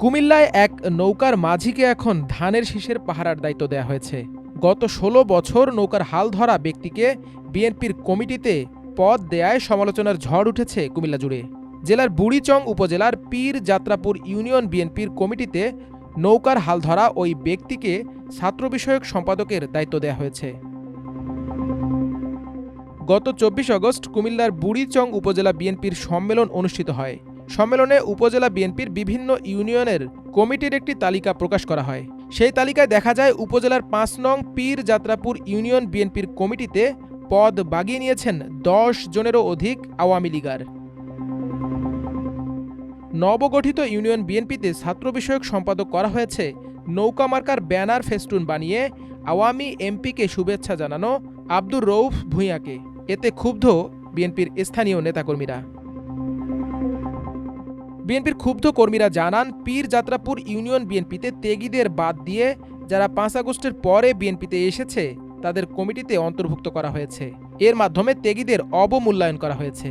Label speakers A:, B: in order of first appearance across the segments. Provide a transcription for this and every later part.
A: কুমিল্লায় এক নৌকার মাঝিকে এখন ধানের শীষের পাহারার দায়িত্ব দেওয়া হয়েছে। গত ষোলো বছর নৌকার হাল ধরা ব্যক্তিকে বিএনপির কমিটিতে পদ দেয়ায় সমালোচনার ঝড় উঠেছে কুমিল্লা জুড়ে। জেলার বুড়িচং উপজেলার পীর যাত্রাপুর ইউনিয়ন বিএনপির কমিটিতে নৌকার হাল ধরা ওই ব্যক্তিকে ছাত্র বিষয়ক সম্পাদকের দায়িত্ব দেওয়া হয়েছে। গত চব্বিশ আগস্ট কুমিল্লার বুড়িচং উপজেলা বিএনপির সম্মেলন অনুষ্ঠিত হয়। সম্মেলনে উপজেলা বিএনপির বিভিন্ন ইউনিয়নের কমিটির একটি তালিকা প্রকাশ করা হয়। সেই তালিকায় দেখা যায়, উপজেলার পাঁচ নং পীর যাত্রাপুর ইউনিয়ন বিএনপির কমিটিতে পদ বাগিয়ে নিয়েছেন দশ জনেরও অধিক আওয়ামী লীগার। নবগঠিত ইউনিয়ন বিএনপিতে ছাত্র বিষয়ক সম্পাদক করা হয়েছে। নৌকা মার্কার ব্যানার ফেস্টুন বানিয়ে আওয়ামী এমপিকে শুভেচ্ছা জানানো আব্দুর রৌফ ভূঁইয়াকে। এতে ক্ষুব্ধ বিএনপির স্থানীয় নেতাকর্মীরা। বিএনপির ক্ষুব্ধ কর্মীরা জানান পীর যাত্রাপুর ইউনিয়ন বিএনপিতে তেগিদের বাদ দিয়ে যারা পাঁচ আগস্টের পরে বিএনপিতে এসেছে, তাদের কমিটিতে অন্তর্ভুক্ত করা হয়েছে। এর মাধ্যমে তেগিদের অবমূল্যায়ন করা হয়েছে।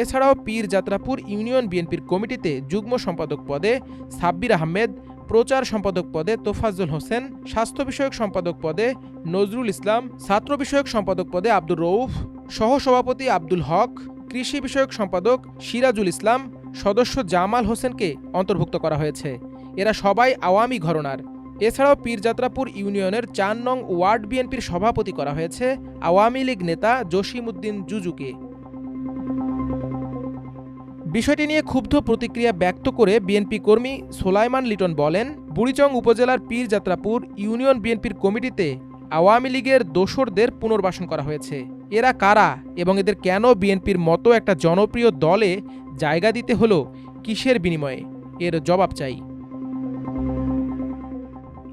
A: এছাড়াও পীর যাত্রাপুর ইউনিয়ন বিএনপির কমিটিতে যুগ্ম সম্পাদক পদে সাব্বির আহমেদ, প্রচার সম্পাদক পদে তোফাজ্জল হোসেন, স্বাস্থ্য বিষয়ক সম্পাদক পদে নজরুল ইসলাম, ছাত্র বিষয়ক সম্পাদক পদে আব্দুর রৌফ সহসভাপতি আব্দুল হক কৃষি বিষয়ক সম্পাদক সিরাজুল ইসলাম, সদস্য জামাল হোসেনকে অন্তর্ভুক্ত করা হয়েছে। এরা সবাই আওয়ামী ঘরনার। এছাড়াও পীরযাত্রাপুর ইউনিয়নের চার নং ওয়ার্ড বিএনপির সভাপতি করা হয়েছে আওয়ামী লীগ নেতা জসিমউদ্দিন জুজুকে। বিষয়টি নিয়ে ক্ষুব্ধ প্রতিক্রিয়া ব্যক্ত করে বিএনপি কর্মী সোলাইমান লিটন বলেন, বুড়িচং উপজেলার পীরযাত্রাপুর ইউনিয়ন বিএনপির কমিটিতে আওয়ামী লীগের দোসরদের পুনর্বাসন করা হয়েছে। এরা কারা এবং এদের কেন বিএনপির মতো একটা জনপ্রিয় দলে জায়গা দিতে হলো কিসের বিনিময়ে? এর জবাব চাই।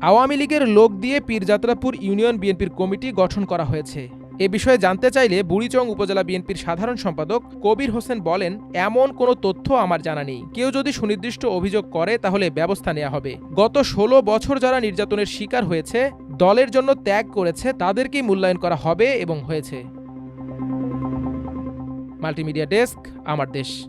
A: আওয়ামী লীগের লোক দিয়ে পীরযাত্রাপুর ইউনিয়ন বিএনপির কমিটি গঠন করা হয়েছে। এ বিষয়ে জানতে চাইলে বুড়িচং উপজেলা বিএনপির সাধারণ সম্পাদক কবির হোসেন বলেন, এমন কোনো তথ্য আমার জানা নেই। কেউ যদি সুনির্দিষ্ট অভিযোগ করে, তাহলে ব্যবস্থা নেওয়া হবে। গত ষোলো বছর যারা নির্যাতনের শিকার হয়েছে, দলের জন্য ত্যাগ করেছে, তাদেরকেই মূল্যায়ন করা হবে এবং হয়েছে। মাল্টিমিডিয়া ডেস্ক, আমার দেশ।